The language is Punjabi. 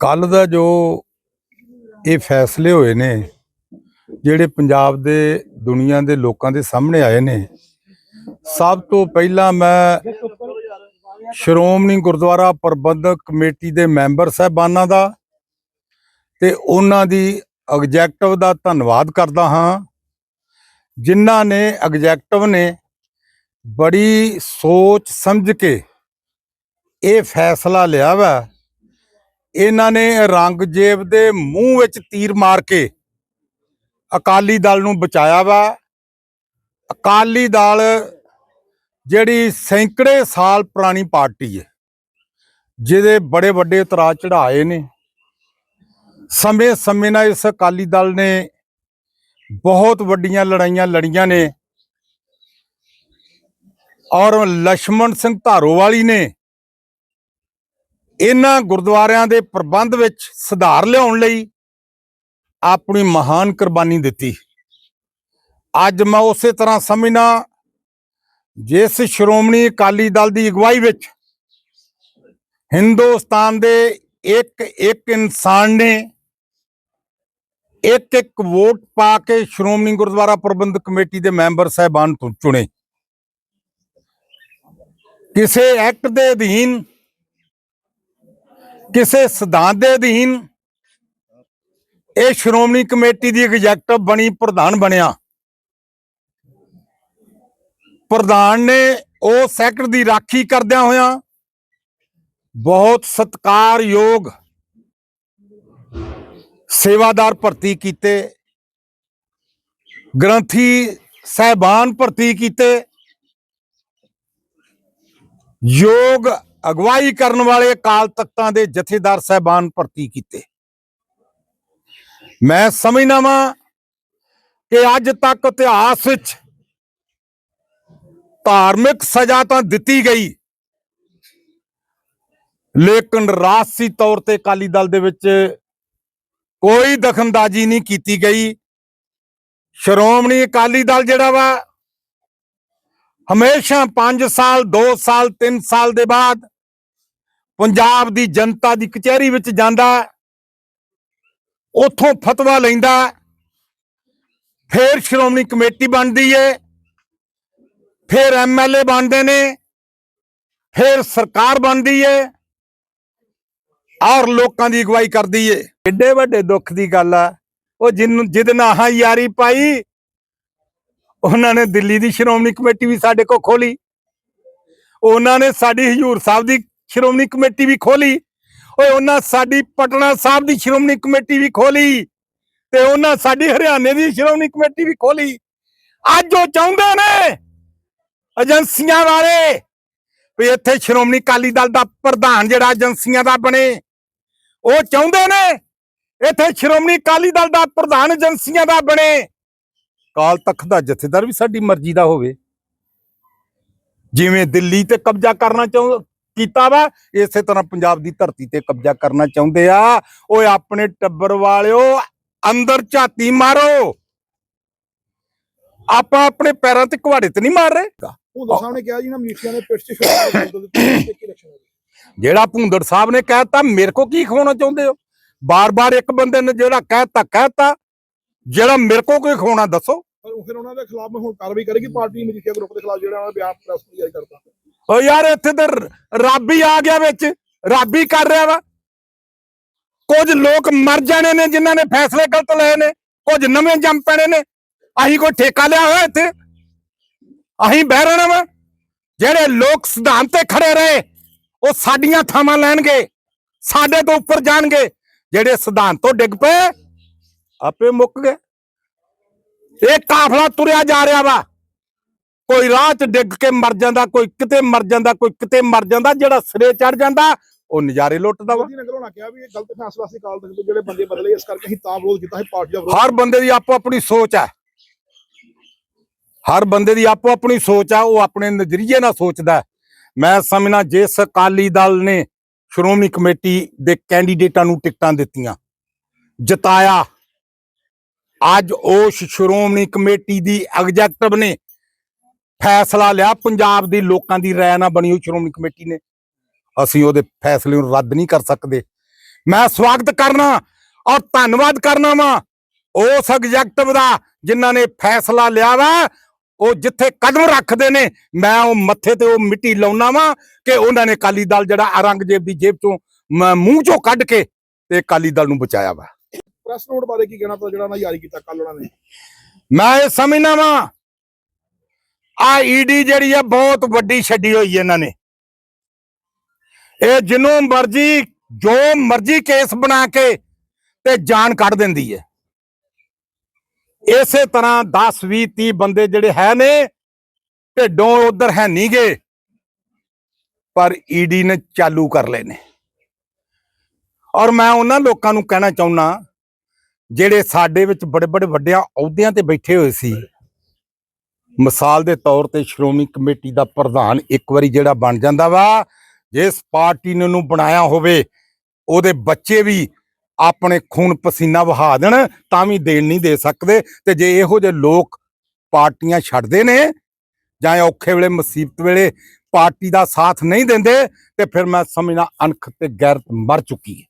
ਕੱਲ ਦਾ ਜੋ ਇਹ ਫੈਸਲੇ ਹੋਏ ਨੇ, ਜਿਹੜੇ ਪੰਜਾਬ ਦੇ ਦੁਨੀਆ ਦੇ ਲੋਕਾਂ ਦੇ ਸਾਹਮਣੇ ਆਏ ਨੇ, ਸਭ ਤੋਂ ਪਹਿਲਾਂ ਮੈਂ ਸ਼੍ਰੋਮਣੀ ਗੁਰਦੁਆਰਾ ਪ੍ਰਬੰਧਕ ਕਮੇਟੀ ਦੇ ਮੈਂਬਰ ਸਾਹਿਬਾਨਾਂ ਦਾ ਤੇ ਉਹਨਾਂ ਦੀ ਐਗਜੈਕਟਿਵ ਦਾ ਧੰਨਵਾਦ ਕਰਦਾ ਹਾਂ। ਜਿਨ੍ਹਾਂ ਨੇ ਐਗਜੈਕਟਿਵ ਨੇ ਬੜੀ ਸੋਚ ਸਮਝ ਕੇ ਇਹ ਫੈਸਲਾ ਲਿਆ ਵਾ ਇਹਨਾਂ ਨੇ ਰੰਗਜੇਬ ਦੇ ਮੂੰਹ ਵਿੱਚ ਤੀਰ ਮਾਰ ਕੇ ਅਕਾਲੀ ਦਲ ਨੂੰ ਬਚਾਇਆ ਵਾ। ਅਕਾਲੀ ਦਲ ਜਿਹੜੀ ਸੈਂਕੜੇ ਸਾਲ ਪੁਰਾਣੀ ਪਾਰਟੀ ਹੈ, ਜਿਹਦੇ ਬੜੇ ਵੱਡੇ ਉਤਰਾ ਚੜਾਏ ਨੇ। ਸਮੇਂ ਸਮੇਂ ਨਾਲ ਇਸ ਅਕਾਲੀ ਦਲ ਨੇ ਬਹੁਤ ਵੱਡੀਆਂ ਲੜਾਈਆਂ ਲੜੀਆਂ ਨੇ। ਔਰ ਲక్ష్మణ ਸਿੰਘ ਧਾਰੋਵਾਲੀ ਨੇ ਇਹਨਾਂ ਗੁਰਦੁਆਰਿਆਂ ਦੇ ਪ੍ਰਬੰਧ ਵਿੱਚ ਸੁਧਾਰ ਲਿਆਉਣ ਲਈ ਆਪਣੀ ਮਹਾਨ ਕੁਰਬਾਨੀ ਦਿੱਤੀ। ਅੱਜ ਮੈਂ ਉਸੇ ਤਰ੍ਹਾਂ ਸਮਝਣਾ ਜਿਸ ਸ਼੍ਰੋਮਣੀ ਅਕਾਲੀ ਦਲ ਦੀ ਅਗਵਾਈ ਵਿੱਚ ਹਿੰਦੁਸਤਾਨ ਦੇ ਇੱਕ ਇੱਕ ਇਨਸਾਨ ਨੇ ਇੱਕ ਇੱਕ ਵੋਟ ਪਾ ਕੇ ਸ਼੍ਰੋਮਣੀ ਗੁਰਦੁਆਰਾ ਪ੍ਰਬੰਧਕ ਕਮੇਟੀ ਦੇ ਮੈਂਬਰ ਸਾਹਿਬਾਨ ਤੋਂ ਚੁਣੇ। ਕਿਸੇ ਐਕਟ ਦੇ ਅਧੀਨ ਕਿਸੇ ਸਿਧਾਂਤ ਦੇ ਅਧੀਨ ਇਹ ਸ਼੍ਰੋਮਣੀ ਕਮੇਟੀ ਦੀ ਐਗਜ਼ੈਕਟਿਵ ਬਣੀ, ਪ੍ਰਧਾਨ ਬਣਿਆ। ਪ੍ਰਧਾਨ ਨੇ ਉਹ ਸੈਕਟਰ ਦੀ ਰਾਖੀ ਕਰਦਿਆਂ ਹੋਇਆਂ ਬਹੁਤ ਸਤਿਕਾਰਯੋਗ ਸੇਵਾਦਾਰ ਭਰਤੀ ਕੀਤੇ, ਗ੍ਰੰਥੀ ਸਹਿਬਾਨ ਭਰਤੀ ਕੀਤੇ, ਯੋਗ ਅਗਵਾਈ ਕਰਨ ਵਾਲੇ ਅਕਾਲ ਤਖਤਾਂ ਦੇ ਜਥੇਦਾਰ ਸਹਿਬਾਨ ਭਰਤੀ ਕੀਤੇ। ਮੈਂ ਸਮਝਦਾ ਵਾਂ ਕਿ ਅੱਜ ਤੱਕ ਇਤਿਹਾਸ ਵਿੱਚ ਧਾਰਮਿਕ ਸਜ਼ਾ ਤਾਂ ਦਿੱਤੀ ਗਈ, ਲੇਕਿਨ ਰਾਜਸੀ ਤੌਰ ਤੇ ਅਕਾਲੀ ਦਲ ਦੇ ਵਿੱਚ ਕੋਈ ਦਖਲਅੰਦਾਜ਼ੀ ਨਹੀਂ ਕੀਤੀ ਗਈ। ਸ਼੍ਰੋਮਣੀ ਅਕਾਲੀ ਦਲ ਜਿਹੜਾ ਵਾ ਹਮੇਸ਼ਾ 5 ਸਾਲ 2 ਸਾਲ 3 ਸਾਲ ਦੇ ਬਾਅਦ ਪੰਜਾਬ ਦੀ ਜਨਤਾ ਦੀ ਕਚਹਿਰੀ ਵਿੱਚ ਜਾਂਦਾ ਉਥੋਂ ਫਤਵਾ ਲੈਂਦਾ ਫੇਰ ਸ਼੍ਰੋਮਣੀ ਕਮੇਟੀ ਬਣਦੀ ਏ, ਫਿਰ ਐਮਐਲਏ ਬਣਦੇ ਨੇ, ਫਿਰ ਸਰਕਾਰ ਬਣਦੀ ਏ, ਔਰ ਲੋਕਾਂ ਦੀ ਅਗਵਾਈ ਕਰਦੀ ਏ। ਏਡੇ ਵੱਡੇ ਦੁੱਖ ਦੀ ਗੱਲ ਆ, ਉਹ ਜਿੰਨ, ਜਿਹਦੇ ਨਾਲ ਆਹ ਯਾਰੀ ਪਾਈ ਉਹਨਾਂ ਨੇ ਦਿੱਲੀ ਦੀ ਸ਼੍ਰੋਮਣੀ ਕਮੇਟੀ ਵੀ ਸਾਡੇ ਕੋਲ ਖੋਲੀ। ਉਹਨਾਂ ਨੇ ਸਾਡੀ ਹਜੂਰ ਸਾਹਿਬ ਦੀ ਸ਼੍ਰੋਮਣੀ ਕਮੇਟੀ ਵੀ ਖੋਲੀ। ਓਏ, ਉਹਨਾਂ ਸਾਡੀ ਪਟਨਾ ਸਾਹਿਬ ਦੀ ਸ਼੍ਰੋਮਣੀ ਕਮੇਟੀ ਵੀ ਖੋਲੀ ਤੇ ਉਹਨਾਂ ਸਾਡੀ ਹਰਿਆਣੇ ਦੀ ਸ਼੍ਰੋਮਣੀ ਕਮੇਟੀ ਵੀ ਖੋਲੀ। ਅੱਜ ਉਹ ਚਾਹੁੰਦੇ ਨੇ ਏਜੰਸੀਆਂ ਵਾਲੇ ਵੀ ਇੱਥੇ ਸ਼੍ਰੋਮਣੀ ਅਕਾਲੀ ਦਲ ਦਾ ਪ੍ਰਧਾਨ ਜਿਹੜਾ ਏਜੰਸੀਆਂ ਦਾ ਬਣੇ, ਉਹ ਚਾਹੁੰਦੇ ਨੇ ਇੱਥੇ ਸ਼੍ਰੋਮਣੀ ਅਕਾਲੀ ਦਲ ਦਾ ਪ੍ਰਧਾਨ ਏਜੰਸੀਆਂ ਦਾ ਬਣੇ। ਕਾਲ ਤਖਤ ਦਾ ਜਥੇਦਾਰ ਵੀ ਸਾਡੀ ਮਰਜ਼ੀ ਦਾ ਹੋਵੇ। ਜਿਵੇਂ ਦਿੱਲੀ ਤੇ ਕਬਜ਼ਾ ਕਰਨਾ ਚਾਹੁੰ ਕੀਤਾ ਵਾ ਇਸੇ ਤਰ੍ਹਾਂ ਪੰਜਾਬ ਦੀ ਧਰਤੀ ਤੇ ਕਬਜ਼ਾ ਕਰਨਾ ਚਾਹੁੰਦੇ ਆ। ਓਏ ਆਪਣੇ ਟੱਬਰ ਵਾਲਿਓ ਅੰਦਰ ਝਾਤੀ ਮਾਰੋ। ਆਪਾਂ ਆਪਣੇ ਪੈਰਾਂ ਤੇ ਕੁਹਾੜੇ ਤੇ ਨਹੀਂ ਮਾਰ ਰਹੇ। ਭੁੰਦਰ ਸਾਹਿਬ ਨੇ ਕਿਹਾ ਜੀ ਨਾ ਦੇ ਪਿੱਛ ਜਿਹੜਾ ਭੁੰਦੜ ਸਾਹਿਬ ਨੇ ਕਹਿਤਾ ਮੇਰੇ ਕੋ ਕੀ ਖਵਾਉਣਾ ਚਾਹੁੰਦੇ ਹੋ? ਬਾਰ-ਬਾਰ ਇੱਕ ਬੰਦੇ ਨੇ ਜਿਹੜਾ ਕਹਿਤਾ ਕਹਿਤਾ ਜਿਹੜਾ ਮੇਰੇ ਕੋ ਕੀ ਖਵਾਉਣਾ ਦੱਸੋ। ਪਰ ਉਹ ਫਿਰ ਉਹਨਾਂ ਦੇ ਖਿਲਾਫ ਹੁਣ ਕਾਰਵਾਈ ਕਰੇਗੀ, ਪਾਰਟੀ ਮਜੀਠੀਆ ਗਰੁੱਪ ਦੇ ਖਿਲਾਫ ਜਿਹੜਾ ਉਹਨਾਂ ਬਿਆਨ ਪ੍ਰੈਸ ਨੂੰ ਜਾਰੀ ਕਰਤਾ ਓ ਯਾਰ ਇੱਥੇ ਤੇ ਰੱਬ ਹੀ ਆ ਗਿਆ ਵਿੱਚ, ਰੱਬ ਹੀ ਕਰ ਰਿਹਾ ਵਾ। ਕੁਝ ਲੋਕ ਮਰ ਜਾਣੇ ਨੇ ਜਿਨ੍ਹਾਂ ਨੇ ਫੈਸਲੇ ਗਲਤ ਲਏ ਨੇ, ਕੁਝ ਨਵੇਂ ਜੰਮ ਪੈਣੇ ਨੇ। ਅਸੀਂ ਕੋਈ ਠੇਕਾ ਲਿਆ ਹੋਇਆ ਇੱਥੇ? ਅਸੀਂ ਬਹਿ ਰਹਿਣਾ ਵਾ। ਜਿਹੜੇ ਲੋਕ ਸਿਧਾਂਤ ਤੇ ਖੜੇ ਰਹੇ, ਉਹ ਸਾਡੀਆਂ ਥਾਵਾਂ ਲੈਣਗੇ, ਸਾਡੇ ਤੋਂ ਉੱਪਰ ਜਾਣਗੇ। ਜਿਹੜੇ ਸਿਧਾਂਤ ਤੋਂ ਡਿੱਗ ਪਏ, ਆਪੇ ਮੁੱਕ ਗਏ। ਇਹ ਕਾਫਲਾ ਤੁਰਿਆ ਜਾ ਰਿਹਾ ਵਾ। ਕੋਈ ਰਾਹ 'ਚ ਡਿੱਗ ਕੇ ਮਰ ਜਾਂਦਾ ਕੋਈ ਕਿਤੇ ਮਰ ਜਾਂਦਾ ਕੋਈ ਕਿਤੇ ਮਰ ਜਾਂਦਾ ਜਿਹੜਾ ਸਿਰੇ ਚੜ ਜਾਂਦਾ ਉਹ ਨਜ਼ਾਰੇ ਲੁੱਟਦਾ ਵਾ। ਜੀ ਨਗਰ ਹੋਣਾ ਕਿਹਾ ਵੀ ਇਹ ਗਲਤ ਫੈਸਲਾ ਸੀ ਕਾਲ ਤੱਕ ਜਿਹੜੇ ਬੰਦੇ ਬਦਲੇ ਇਸ ਕਰਕੇ ਅਸੀਂ ਤਾਂ ਵਿਰੋਧ ਕੀਤਾ ਹੈ ਪਾਰਟੀ ਦਾ ਵਿਰੋਧ ਹਰ ਬੰਦੇ ਦੀ ਆਪੋ ਆਪਣੀ ਸੋਚ ਹੈ। ਹਰ ਬੰਦੇ ਦੀ ਆਪੋ ਆਪਣੀ ਸੋਚ ਆ ਉਹ ਆਪਣੇ ਨਜ਼ਰੀਏ ਨਾਲ ਸੋਚਦਾ। ਮੈਂ ਸਮਝਣਾ ਜਿਸ ਅਕਾਲੀ ਦਲ ਨੇ ਸ਼੍ਰੋਮਣੀ ਕਮੇਟੀ ਦੇ ਕੈਂਡੀਡੇਟਾਂ ਨੂੰ ਟਿਕਟਾਂ ਦਿੱਤੀਆਂ ਜਿਤਾਇਆ ਅੱਜ ਉਸ ਸ਼੍ਰੋਮਣੀ ਕਮੇਟੀ ਦੀ ਐਗਜ਼ੈਕਟਿਵ ਨੇ। ਫੈਸਲਾ ਲਿਆ, ਪੰਜਾਬ ਦੇ ਲੋਕਾਂ ਦੀ ਰਾਏ ਨਾਲ ਬਣੀ ਹੋਈ ਸ਼੍ਰੋਮਣੀ ਕਮੇਟੀ ਨੇ। ਅਸੀਂ ਉਹਦੇ ਫੈਸਲੇ ਨੂੰ ਰੱਦ ਨਹੀਂ ਕਰ ਸਕਦੇ। ਮੈਂ ਸਵਾਗਤ ਕਰਨਾ ਔਰ ਧੰਨਵਾਦ ਕਰਨਾ ਵਾ ਉਸ ਐਗਜ਼ੈਕਟਿਵ ਦਾ ਜਿਨ੍ਹਾਂ ਨੇ ਫੈਸਲਾ ਲਿਆ ਵਾ। ਉਹ ਜਿੱਥੇ ਕਦਮ ਰੱਖਦੇ ਨੇ, ਮੈਂ ਉਹ ਮੱਥੇ ਤੇ ਉਹ ਮਿੱਟੀ ਲਾਉਣਾ ਵਾ ਕਿ ਉਹਨਾਂ ਨੇ ਅਕਾਲੀ ਦਲ ਜਿਹੜਾ ਔਰੰਗਜ਼ੇਬ ਦੀ ਜੇਬ ਚੋਂ ਮ- ਮੂੰਹ ਚੋਂ ਕੱਢ ਕੇ ਤੇ ਅਕਾਲੀ ਦਲ ਨੂੰ ਬਚਾਇਆ ਵਾ। ਪ੍ਰੈਸ ਨੋਟ ਬਾਰੇ ਕੀ ਕਹਿਣਾ ਤਾਂ ਜਿਹੜਾ ਉਹਨਾਂ ਜਾਰੀ ਕੀਤਾ ਕੱਲ ਉਹਨਾਂ ਨੇ? ਮੈਂ ਇਹ ਸਮਝਣਾ ਵਾਂ ਆ ਈਡੀ ਜਿਹੜੀ ਆ ਬਹੁਤ ਵੱਡੀ ਛੱਡੀ ਹੋਈ ਇਹਨਾਂ ਨੇ। ਇਹ ਜਿੰਨੂੰ ਮਰਜ਼ੀ, ਜੋ ਮਰਜ਼ੀ ਕੇਸ ਬਣਾ ਕੇ ਤੇ ਜਾਨ ਕੱਢ ਦਿੰਦੀ ਹੈ। ਇਸੇ ਤਰ੍ਹਾਂ 10 20 30 ਬੰਦੇ ਜਿਹੜੇ ਹੈ ਨੇ, ਢਿੱਡੋਂ ਉਧਰ ਹੈ ਨਹੀਂ ਗਏ ਪਰ ਈਡੀ ਨੇ ਚਾਲੂ ਕਰ ਲਏ ਨੇ। ਔਰ ਮੈਂ ਉਹਨਾਂ ਲੋਕਾਂ ਨੂੰ ਕਹਿਣਾ ਚਾਹੁੰਨਾ ਜਿਹੜੇ ਸਾਡੇ ਵਿੱਚ ਬੜੇ ਬੜੇ ਵੱਡਿਆਂ ਅਹੁਦਿਆਂ ਤੇ ਬੈਠੇ ਹੋਏ ਸੀ। ਮਿਸਾਲ ਦੇ ਤੌਰ ਤੇ ਸ਼੍ਰੋਮਣੀ ਕਮੇਟੀ ਦਾ ਪ੍ਰਧਾਨ ਇੱਕ ਵਾਰੀ ਜਿਹੜਾ ਬਣ ਜਾਂਦਾ ਵਾ, ਜਿਸ ਪਾਰਟੀ ਨੇ ਉਹਨੂੰ ਬਣਾਇਆ ਹੋਵੇ, ਉਹਦੇ ਬੱਚੇ ਵੀ ਆਪਣੇ ਖੂਨ ਪਸੀਨਾ ਵਹਾ ਦੇਣ, ਤਾਂ ਵੀ ਦੇਣ ਨਹੀਂ ਦੇ ਸਕਦੇ। ਤੇ ਜੇ ਇਹੋ ਜਿਹੇ ਲੋਕ ਪਾਰਟੀਆਂ ਛੱਡਦੇ ਨੇ, ਜਾਂ ਔਖੇ ਵੇਲੇ, ਮੁਸੀਬਤ ਵੇਲੇ ਪਾਰਟੀ ਦਾ ਸਾਥ ਨਹੀਂ ਦਿੰਦੇ, ਤੇ ਫਿਰ ਮੈਂ ਸਮਝਣਾ ਅਣਖ ਤੇ ਗੈਰਤ ਮਰ ਚੁੱਕੀ ਹੈ।